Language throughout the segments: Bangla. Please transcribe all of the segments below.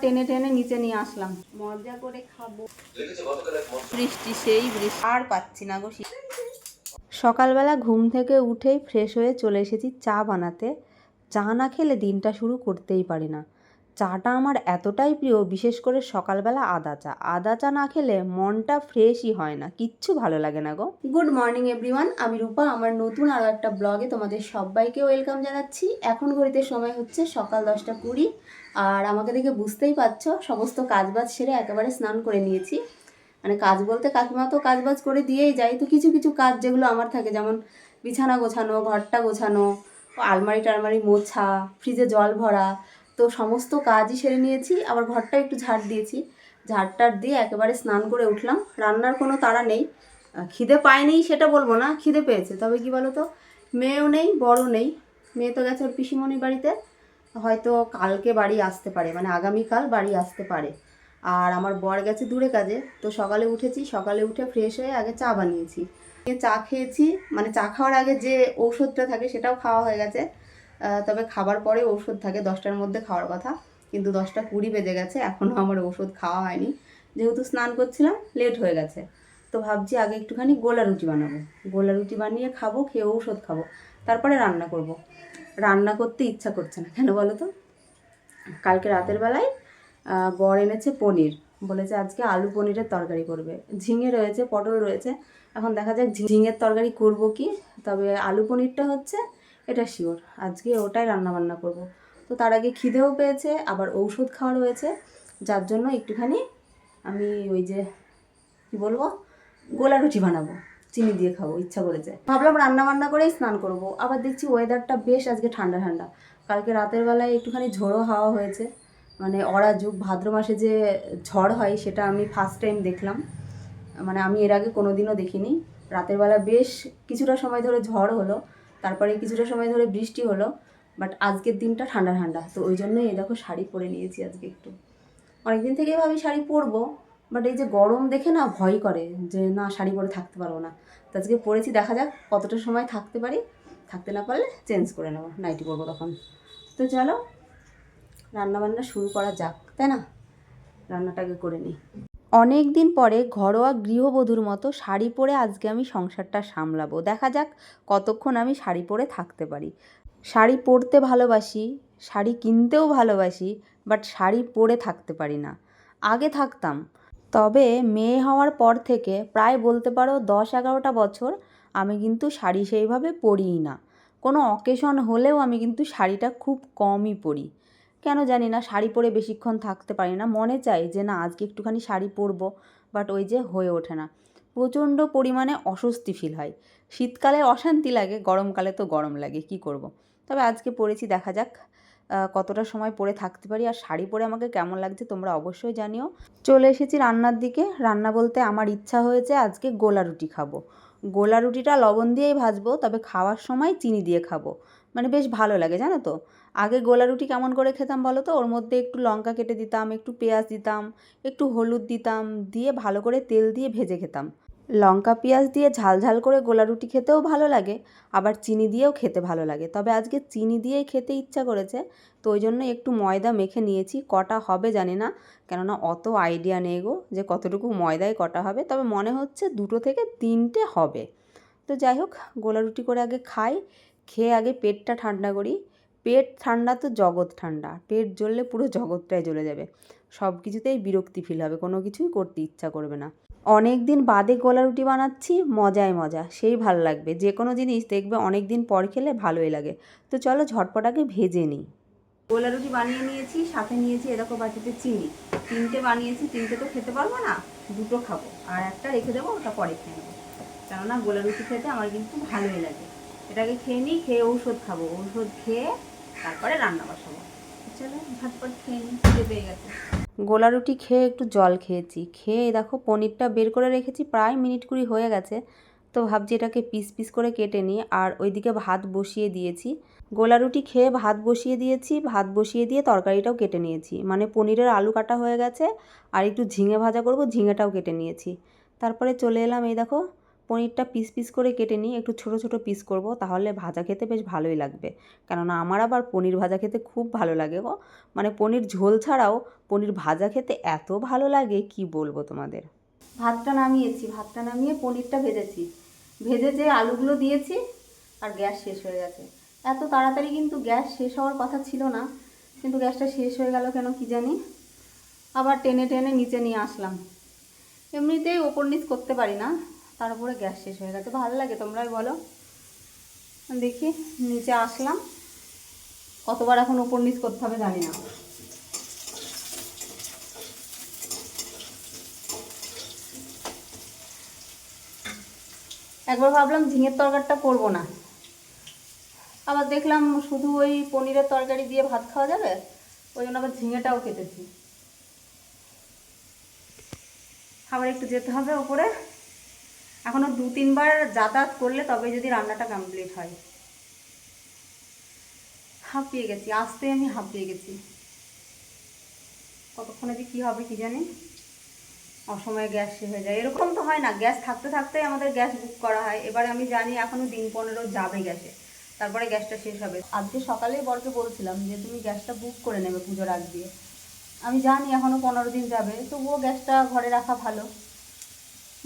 টেনে টেনে নিচে নিয়ে আসলাম। মজা করে খাব। বৃষ্টি সেই বৃষ্টি। আর পাচ্ছি না গো। সকালবেলা ঘুম থেকে উঠেই ফ্রেশ হয়ে চলে এসেছি চা বানাতে। চা না খেলে দিনটা শুরু করতেই পারি না। চাটা আমার এতটাই প্রিয়, বিশেষ করে সকালবেলা আদা চা। আদা চা না খেলে মনটা ফ্রেশই হয় না, কিচ্ছু ভালো লাগে না গো। গুড মর্নিং এভরিওয়ান আমি রূপা, আমার নতুন আরও একটা ব্লগে তোমাদের সবাইকে ওয়েলকাম জানাচ্ছি। এখন ঘড়িতে সময় হচ্ছে সকাল দশটা কুড়ি, আর আমাকে দেখে বুঝতেই পারছ, সমস্ত কাজবাজ সেরে একেবারে স্নান করে নিয়েছি। মানে কাজ বলতে কাকিমা তো কাজবাজ করে দিয়েই যায়, তো কিছু কিছু কাজ যেগুলো আমার থাকে, যেমন বিছানা গোছানো, ঘরটা গোছানো আলমারি টালমারি মোছা ফ্রিজে জল ভরা তো সমস্ত কাজই সেরে নিয়েছি, আবার ঘরটা একটু ঝাড় দিয়েছি। ঝাড়টার দিয়ে একেবারে স্নান করে উঠলাম। রান্নার কোনো তাড়া নেই। খিদে পায়নি সেটা বলব না, খিদে পেয়েছে। তবে কি বলো তো মেয়েও নেই বড় নেই। মেয়ে তো গেছে ওর পিসিমণির বাড়িতে। হয়তো কালকে বাড়ি আসতে পারে মানে আগামীকাল বাড়ি আসতে পারে। আর আমার বর গেছে দূরে কাজে, তো সকালে উঠেছি। সকালে উঠে ফ্রেশ হয়ে আগে চা বানিয়েছি। চা খেয়েছি মানে চা খাওয়ার আগে যে ঔষধটা থাকে সেটাও খাওয়া হয়ে গেছে। তবে খাবার পরে ওষুধ থাকে, দশটার মধ্যে খাওয়ার কথা। কিন্তু দশটা কুড়ি বেজে গেছে এখনও আমার ওষুধ খাওয়া হয়নি। যেহেতু স্নান করছিলাম লেট হয়ে গেছে। তো ভাবছি আগে একটুখানি গোলা রুটি বানাবো। গোলা রুটি বানিয়ে খাব, খেয়ে ঔষধ খাব। তারপরে রান্না করব। রান্না করতে ইচ্ছা করছে না, কেন বলো তো? কালকে রাতের বেলায় বর এনেছে পনির। বলেছে আজকে আলু পনিরের তরকারি করবে। ঝিঙে রয়েছে, পটল রয়েছে। এখন দেখা যাক ঝিঙের তরকারি করব কি? তবে আলু পনিরটা হচ্ছে এটা শিওর আজকে ওটাই রান্না বান্না করব। তো তার আগে খিদেও পেয়েছে, আবার ঔষধ খাওয়া রয়েছে। যার জন্য একটুখানি আমি ওই যে, কি বলব, গোলা রুটি বানাবো। চিনি দিয়ে খাব, ইচ্ছা করেছে ভাবলাম রান্না বান্না করেই স্নান করব। আবার দেখছি ওয়েদারটা বেশ আজকে ঠান্ডা ঠান্ডা। কালকে রাতের বেলায় একটুখানি ঝোড়ো হাওয়া হয়েছে। মানে অরা যুগ, ভাদ্র মাসে যে ঝড় হয়, সেটা আমি ফার্স্ট টাইম দেখলাম। মানে আমি এর আগে কোনো দিনও দেখিনি। রাতের বেলা বেশ কিছুটা সময় ধরে ঝড় হলো। তারপরে কিছুটা সময় ধরে বৃষ্টি হলো বাট আজকের দিনটা ঠান্ডা ঠান্ডা। তো ওই জন্যই এই দেখো শাড়ি পরে নিয়েছি আজকে একটু। অনেকদিন থেকেই ভাবি শাড়ি পরবো বাট এই যে গরম দেখে না ভয় করে যে না শাড়ি পরে থাকতে পারব না। তো আজকে পরেছি, দেখা যাক কতটা সময় থাকতে পারি। থাকতে না পারলে চেঞ্জ করে নেব নাইটি পরবো তখন। তো চলো, রান্নাবান্না শুরু করা যাক, তাই না? রান্নাটাকে করে নিই। অনেক দিন পরে ঘরোয়া গৃহবধূর মতো শাড়ি পরে আজকে আমি সংসারটা সামলাবো। দেখা যাক কতক্ষণ আমি শাড়ি পরে থাকতে পারি। শাড়ি পরতে ভালোবাসি, শাড়ি কিনতেও ভালোবাসি, বাট শাড়ি পরে থাকতে পারি না। আগে থাকতাম। তবে মেয়ে হওয়ার পর থেকে প্রায় বলতে পারো দশ এগারোটা বছর আমি কিন্তু শাড়ি সেইভাবে পরিই না। কোনো অকেশন হলেও আমি কিন্তু শাড়িটা খুব কমই পরি। কেন জানি না, শাড়ি পরে বেশিক্ষণ থাকতে পারি না। মনে চাই যে না, আজকে একটুখানি শাড়ি পরবো বাট ওই যে হয়ে ওঠে না। প্রচণ্ড পরিমাণে অস্বস্তি ফিল হয়। শীতকালে অশান্তি লাগে, গরমকালে তো গরম লাগে, কি করব। তবে আজকে পরেছি, দেখা যাক কতটা সময় পরে থাকতে পারি। আর শাড়ি পরে আমাকে কেমন লাগছে তোমরা অবশ্যই জানিও। চলে এসেছি রান্নার দিকে। রান্না বলতে আমার ইচ্ছা হয়েছে আজকে গোলা রুটি খাব। গোলা রুটিটা লবণ দিয়েই ভাজবো, তবে খাওয়ার সময় চিনি দিয়ে খাব। মানে বেশ ভালো লাগে, জানো তো? আগে গোলা রুটি কেমন করে খেতাম বলো তো? ওর মধ্যে একটু লঙ্কা কেটে দিতাম, একটু পেঁয়াজ দিতাম, একটু হলুদ দিতাম, দিয়ে ভালো করে তেল দিয়ে ভেজে খেতাম। লঙ্কা, পেঁয়াজ দিয়ে ঝাল ঝাল করে গোলা রুটি খেতেও ভালো লাগে, আবার চিনি দিয়েও খেতে ভালো লাগে। তবে আজকে চিনি দিয়েই খেতে ইচ্ছা করেছে, তো ওই জন্য একটু ময়দা মেখে নিয়েছি। কটা হবে জানি না, কেননা অত আইডিয়া নেই গো যে কতটুকু ময়দায় কটা হবে। তবে মনে হচ্ছে দুটো থেকে তিনটে হবে। তো যাই হোক, গোলা রুটি করে আগে খাই খেয়ে আগে পেটটা ঠান্ডা করি। পেট ঠান্ডা তো জগৎ ঠান্ডা। পেট জ্বললে পুরো জগৎটাই জ্বলে যাবে। সব কিছুতেই বিরক্তি ফিল হবে। কোনো কিছুই করতে ইচ্ছা করবে না। অনেক দিন বাদে গোলা রুটি বানাচ্ছি মজায় মজা। সেই ভালো লাগবে। যে কোনো জিনিস দেখবে অনেক দিন পর খেলে ভালোই লাগে। তো চলো ঝটপটাকে ভেজে নিই। গোলা রুটি বানিয়ে নিয়েছি, সাথে নিয়েছি এরকম বাটিতে চিনি। তিনটে বানিয়েছি, তিনটে তো খেতে পারব না, দুটো খাব। আর একটা রেখে দেবো, ওটা পরে খেয়ে নেব। কেননা গোলা রুটি খেতে আমার কিন্তু ভালোই লাগে। এটাকে খেয়ে নিই, খেয়ে ঔষধ খাব। ঔষধ খেয়ে তারপরে রান্না বসাবো। চলো, ঝটপট খেয়ে নিই পেয়ে গেছে। গোলা রুটি খেয়ে একটু জল খেয়েছি। খেয়ে দেখো পনিরটা বের করে রেখেছি, প্রায় মিনিট কুড়ি হয়ে গেছে। তো ভাবছি এটাকে পিস পিস করে কেটে নিই, আর ওইদিকে ভাত বসিয়ে দিয়েছি। গোলা রুটি খেয়ে ভাত বসিয়ে দিয়েছি, ভাত বসিয়ে দিয়ে তরকারিটাও কেটে নিয়েছি। মানে পনিরের আলু কাটা হয়ে গেছে, আর একটু ঝিঙে ভাজা করব, ঝিঙেটাও কেটে নিয়েছি। তারপরে চলে এলাম এই দেখো পনিরটা পিস পিস করে কেটে নিই, একটু ছোট ছোট পিস করব, তাহলে ভাজা খেতে বেশ ভালোই লাগবে। কেননা আমার আবার পনির ভাজা খেতে খুব ভালো লাগে গো। মানে পনির ঝোল ছাড়াও পনির ভাজা খেতে এত ভালো লাগে, কি বলব তোমাদের? ভাতটা নামিয়েছি, ভাতটা নামিয়ে পনিরটা ভেজেছি। ভেজে যে আলুগুলো দিয়েছি, আর গ্যাস শেষ হয়ে গেছে। এত তাড়াতাড়ি কিন্তু গ্যাস শেষ হওয়ার কথা ছিল না, কিন্তু গ্যাসটা শেষ হয়ে গেল কেন কি জানি? আবার টেনে টেনে নিচে নিয়ে আসলাম। এমনিতেই ওপর নিচ করতে পারি না। তার উপরে গ্যাস শেষ হয়ে গেছে। ভালো লাগে তোমরাই বলো। দেখি, নিচে আসলাম। কতবার এখন ওপর নিচ করতে হবে জানি না। একবার ভাবলাম ঝিঙের তরকারিটা করব না। আবার দেখলাম শুধু ওই পনিরের তরকারি দিয়ে ভাত খাওয়া যাবে, ওই জন্য আবার ঝিঙেটাও কেটেছি আবার একটু যেতে হবে ওপরে এখনও দু তিনবার যাতায়াত করলে তবে যদি রান্নাটা কমপ্লিট হয়। হাঁপিয়ে গেছি, আসতে আমি হাঁপিয়ে গেছি। কতক্ষণে যে কী হবে কি জানি? অসময়ে গ্যাস শেষ হয়ে যায়। এরকম তো হয় না, গ্যাস থাকতে থাকতেই আমাদের গ্যাস বুক করা হয়। এবারে আমি জানি এখনও দিন পনেরো যাবে গ্যাসে, তারপরে গ্যাসটা শেষ হবে। আজকে সকালেই বরকে বলছিলাম যে, তুমি গ্যাসটা বুক করে নেবে পুজোর আগ দিয়ে। আমি জানি এখনও পনেরো দিন যাবে, তবুও গ্যাসটা ঘরে রাখা ভালো।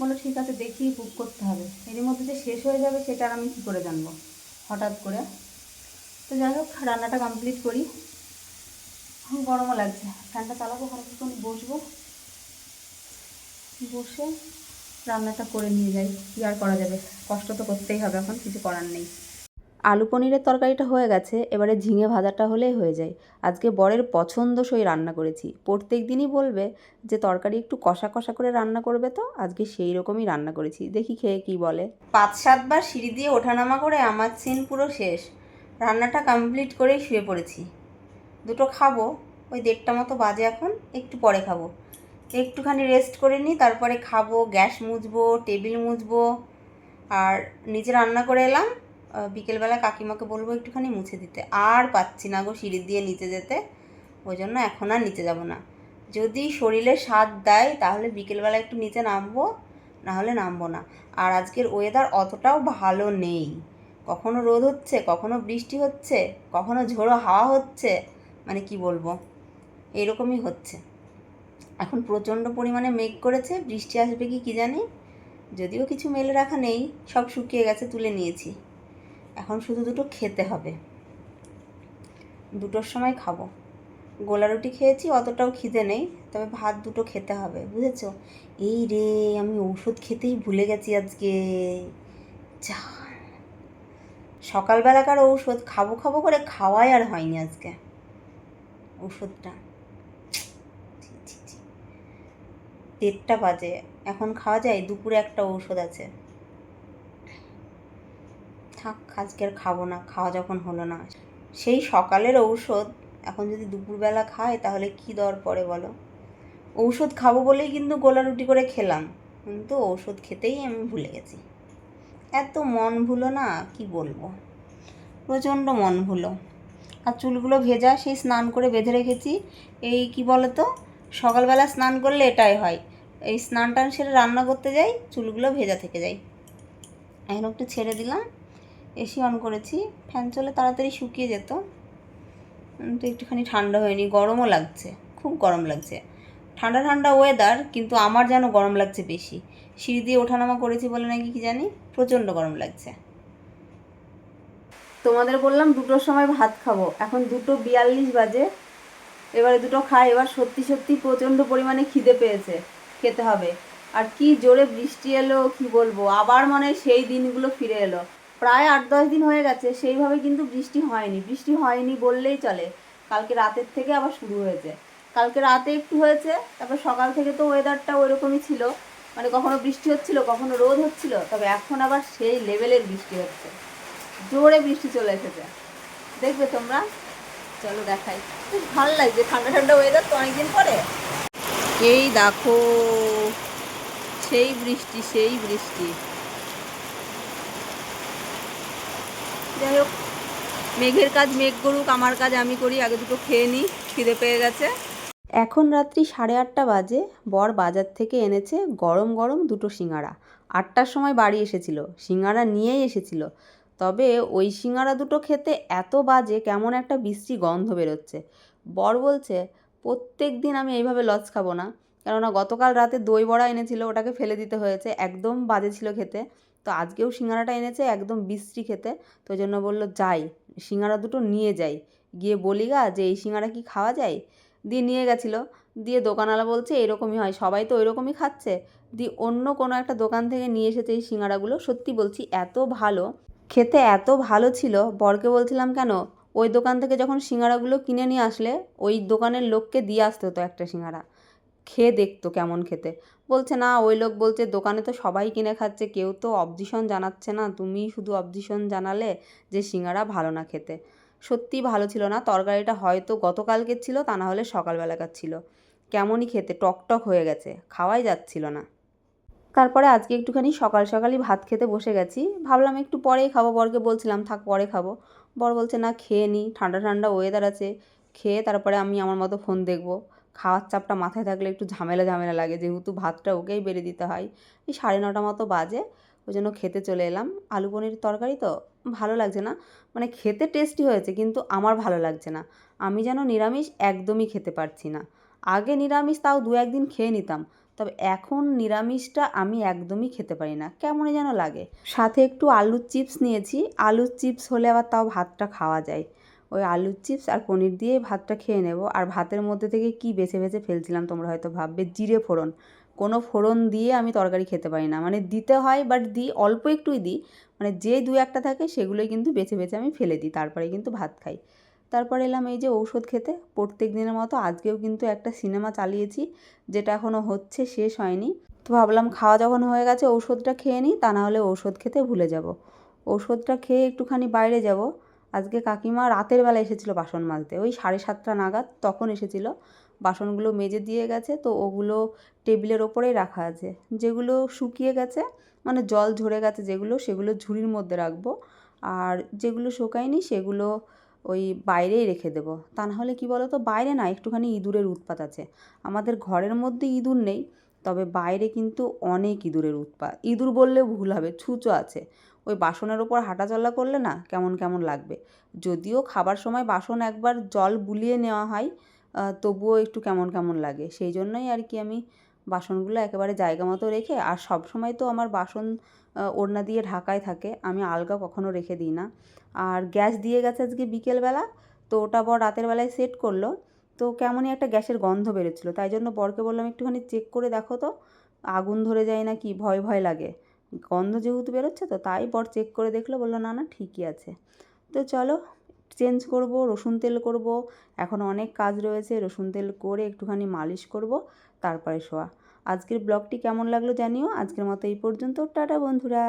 বলো ঠিক আছে দেখি বুক করতে হবে। এর মধ্যে যে শেষ হয়ে যাবে, সেটা আর আমি কী করে জানব? হঠাৎ করে। তো যাই হোক, রান্নাটা কমপ্লিট করি। এখন গরমও লাগছে। ফ্যানটা চালাবো ওখানে কিছুক্ষণ বসবো। বসে রান্নাটা করে নিয়ে যাই। কী আর করা যাবে? কষ্ট তো করতেই হবে, এখন কিছু করার নেই। আলু পনিরের তরকারিটা হয়ে গেছে, এবারে ঝিঙে ভাজাটা হলেই হয়ে যায়। আজকে বরের পছন্দসই রান্না করেছি। প্রত্যেক দিনই বলবে যে, তরকারি একটু কষা কষা করে রান্না করবে তো? আজকে সেই রকমই রান্না করেছি। দেখি খেয়ে কি বলে। পাঁচ সাতবার সিঁড়ি দিয়ে ওঠানামা করে আমার সিন পুরো শেষ। রান্নাটা কমপ্লিট করেই শুয়ে পড়েছি। দুটো খাব, ওই দেড়টা মতো বাজে এখন, একটু পরে খাব। একটুখানি রেস্ট করে নিই, তারপরে খাব, গ্যাস মুছবো, টেবিল মুছবো, আর নিজে রান্না করে এলাম। বিকেলবেলা কাকিমাকে বলব একটুখানি মুছে দিতে। আর পাচ্ছি না গো সিঁড়ি দিয়ে নিচে যেতে। ওই জন্য এখন আর নিচে যাব না। যদি শরীরে স্বাদ দেয়, তাহলে বিকেলবেলা একটু নিচে নামবো, নাহলে নামবো না। আর আজকের ওয়েদার অতটাও ভালো নেই। কখনো রোদ হচ্ছে, কখনো বৃষ্টি হচ্ছে, কখনো ঝোড়ো হাওয়া হচ্ছে মানে কি বলব, এরকমই হচ্ছে। এখন প্রচণ্ড পরিমাণে মেঘ করেছে, বৃষ্টি আসবে কি কি জানি? যদিও কিছু মেলে রাখা নেই, সব শুকিয়ে গেছে, তুলে নিয়েছি। এখন শুধু দুটো খেতে হবে। দুটোর সময় খাব। গোলা রুটি খেয়েছি, অতটাও খিদে নেই, তবে ভাত দুটো খেতে হবে, বুঝেছ? এই রে, আমি ওষুধ খেতেই ভুলে গেছি আজকে। যা সকালবেলাকার ঔষধ, খাব খাব করে খাওয়াই আর হয়নি আজকে। ওষুধটা। দেড়টা বাজে, এখন খাওয়া যায়? দুপুরে একটা ঔষধ আছে। থাক, আজকে আর খাব না, খাওয়া যখন হলো না। সেই সকালের ঔষধ, এখন যদি দুপুরবেলা খায়, তাহলে কি দর পড়ে বলো? ঔষধ খাব বলেই কিন্তু গোলা রুটি করে খেলাম, কিন্তু ঔষধ খেতেই আমি ভুলে গেছি। এত মন ভুলো না, কি বলব? প্রচণ্ড মন ভুলো। আর চুলগুলো ভেজা, সেই স্নান করে বেঁধে রেখেছি, এই কি বলো তো সকালবেলা স্নান করলে এটাই হয়, এই স্নান টান সেরে রান্না করতে যাই, চুলগুলো ভেজা থেকে যায় এখন একটু ছেড়ে দিলাম। এসি অন করেছি। ফ্যান চলে তাড়াতাড়ি শুকিয়ে যেত। কিন্তু একটুখানি ঠান্ডা হয়নি, গরমও লাগছে, খুব গরম লাগছে। ঠান্ডা ঠান্ডা ওয়েদার কিন্তু আমার যেন গরম লাগছে বেশি। সিঁড়ি দিয়ে ওঠানামা করেছি বলে নাকি কি জানি? প্রচণ্ড গরম লাগছে। তোমাদের বললাম দুটোর সময় ভাত খাব। এখন দুটো বিয়াল্লিশ বাজে। এবারে দুটো খাই, এবার সত্যি সত্যি প্রচণ্ড পরিমাণে খিদে পেয়েছে। খেতে হবে। আর কি জোরে বৃষ্টি এলো, কি বলব? আবার মনে সেই দিনগুলো ফিরে এলো। প্রায় আট দশ দিন হয়ে গেছে, সেইভাবে কিন্তু বৃষ্টি হয়নি। বৃষ্টি হয়নি বললেই চলে। কালকে রাতের থেকে আবার শুরু হয়েছে। কালকে রাতে একটু হয়েছে, তারপর সকাল থেকে তো ওয়েদারটা ওইরকমই ছিল। মানে কখনো বৃষ্টি হচ্ছিল, কখনো রোদ হচ্ছিল, তবে এখন আবার সেই লেভেলের বৃষ্টি হচ্ছে। জোরে বৃষ্টি চলে এসেছে। দেখবে তোমরা? চলো দেখাই। খুব ভালো লাগছে ঠান্ডা ঠান্ডা ওয়েদার তো অনেকদিন পরে। এই দেখো, সেই বৃষ্টি সেই বৃষ্টি। যাই হোক, মেঘের কাজ মেঘ করুক, আমার কাজ আমি করি, আগে দুটো খেয়ে নিই, খিদে পেয়ে গেছে। এখন রাত্রি সাড়ে আটটা বাজে, বর বাজার থেকে এনেছে গরম গরম দুটো সিঙ্গারা। আটটার সময় বাড়ি এসেছিল, সিঙ্গারা নিয়েই এসেছিল। তবে ওই সিঙ্গারা দুটো খেতে এত বাজে, কেমন একটা বিশ্রী গন্ধ বেরোচ্ছে। বর বলছে, প্রত্যেক দিন আমি এইভাবে লজ খাব না। কেননা গতকাল রাতে দই বড়া এনেছিল, ওটাকে ফেলে দিতে হয়েছে। একদম বাজে ছিল খেতে। তো আজকেও সিঙ্গারাটা এনেছে একদম বিশ্রী খেতে। তো ওই জন্য বলল, যাই, সিঙ্গারা দুটো নিয়ে যাই। গিয়ে বলি, গা, যে এই সিঙ্গারা কি খাওয়া যায়? দিয়ে নিয়ে গেছিল। দিয়ে দোকানওয়ালা বলছে, এরকমই হয়, সবাই তো ওইরকমই খাচ্ছে। দিয়ে অন্য কোনো একটা দোকান থেকে নিয়ে এসেছে এই সিঙ্গারাগুলো। সত্যি বলছি, এত ভালো, খেতে এত ভালো ছিল। বরকে বলছিলাম, কেন, ওই দোকান থেকে যখন সিঙ্গারাগুলো কিনে নিয়ে আসলে, ওই দোকানের লোককে দিয়ে আসতে হতো একটা সিঙ্গারা। খেয়ে দেখতো কেমন খেতে। বলছে, না, ওই লোক বলছে, দোকানে তো সবাই কিনে খাচ্ছে, কেউ তো অবজেশন জানাচ্ছে না। তুমি শুধু অবজেশন জানালে যে সিঙ্গারা ভালো না খেতে। সত্যিই ভালো ছিল না, তরকারিটা হয়তো গতকালকের ছিল, তা না হলে সকালবেলাকার ছিল। কেমনই খেতে টকটক হয়ে গেছে, খাওয়াই যাচ্ছিল না। তারপরে আজকে একটুখানি সকাল সকালই ভাত খেতে বসে গেছি। ভাবলাম একটু পরেই খাব, বরকে বলছিলাম, থাক, পরে খাব। বর বলছে, না, খেয়ে নিই ঠান্ডা ঠান্ডা ওয়েদার আছে, খেয়ে তারপরে আমি আমার মতো ফোন দেখব। খাওয়ার চাপটা মাথায় থাকলে একটু ঝামেলা ঝামেলা লাগে। যেহেতু ভাতটা ওকেই বেড়ে দিতে হয়। এই সাড়ে নটা মতো বাজে, ওই জন্য খেতে চলে এলাম। আলু পনির তরকারি তো ভালো লাগছে না। মানে খেতে টেস্টি হয়েছে, কিন্তু আমার ভালো লাগছে না। আমি যেন নিরামিষ একদমই খেতে পারছি না। আগে নিরামিষ তাও দু একদিন খেয়ে নিতাম, তবে এখন নিরামিষটা আমি একদমই খেতে পারি না। কেমনই যেন লাগে। সাথে একটু আলুর চিপস নিয়েছি। আলুর চিপস হলে আবার তাও ভাতটা খাওয়া যায়। ওই আলুর চিপস আর পনির দিয়ে ভাতটা খেয়ে নেব। আর ভাতের মধ্যে থেকে কি বেছে বেছে ফেলছিলাম তোমরা হয়তো ভাববে? জিরে ফোড়ন। কোনো ফোড়ন দিয়ে আমি তরকারি খেতে পারি না। মানে দিতে হয় বাট দিই, অল্প একটুই দিই। মানে যে দু একটা থাকে, সেগুলোই কিন্তু বেছে বেছে আমি ফেলে দিই। তারপরে কিন্তু ভাত খাই। তারপর এলাম এই যে ঔষধ খেতে। প্রত্যেক দিনের মতো আজকেও কিন্তু একটা সিনেমা চালিয়েছি, যেটা এখনও হচ্ছে, শেষ হয়নি। তো ভাবলাম খাওয়া যখন হয়ে গেছে, ঔষধটা খেয়ে নিই, তা না হলে ঔষধ খেতে ভুলে যাব। ঔষধটা খেয়ে একটুখানি বাইরে যাব। আজকে কাকিমা রাতের বেলা এসেছিল বাসন মাজতে। ওই সাড়ে সাতটা নাগাদ তখন এসেছিল। বাসনগুলো মেজে দিয়ে গেছে, তো ওগুলো টেবিলের ওপরেই রাখা আছে। যেগুলো শুকিয়ে গেছে মানে জল ঝরে গেছে যেগুলো, সেগুলো ঝুড়ির মধ্যে রাখব। আর যেগুলো শুকায়নি, সেগুলো ওই বাইরেই রেখে দেবো। তা নাহলে কী বলো তো বাইরে না, একটুখানি ইঁদুরের উৎপাত আছে। আমাদের ঘরের মধ্যে ইঁদুর নেই, তবে বাইরে কিন্তু অনেক ইঁদুরের উৎপাত। ইঁদুর বললেও ভুল হবে, ছুঁচো আছে। ওই বাসনের ওপর হাঁটাচলা করলে না কেমন কেমন লাগবে। যদিও খাবার সময় বাসন একবার জল বুলিয়ে নেওয়া হয় তবুও একটু কেমন কেমন লাগে। সেই জন্যই আর কি আমি বাসনগুলো একেবারে জায়গা মতো রেখে, আর সব সময় তো আমার বাসন ওড়না দিয়ে ঢাকায় থাকে, আমি আলগা কখনো রেখে দিই না। আর গ্যাস দিয়ে গেছে আজকে বিকেলবেলা, তো ওটা বর রাতের বেলায় সেট করল, তো কেমনই একটা গ্যাসের গন্ধ বেরোচ্ছিলো। তাই জন্য বরকে বললাম, একটুখানি চেক করে দেখো তো, আগুন ধরে যায় না কি ভয় ভয় লাগে। গন্ধ যেহেতু বেরোচ্ছে, তো তাই বর চেক করে দেখল, বলল, না না, ঠিকই আছে। তো চলো চেঞ্জ করব, রসুন তেল করব। এখন অনেক কাজ রয়েছে, রসুন তেল করে একটুখানি মালিশ করব, তারপরে শোয়া। আজকের ব্লগটি কেমন লাগল জানিও। আজকের মতো এই পর্যন্ত। টাটা বন্ধুরা।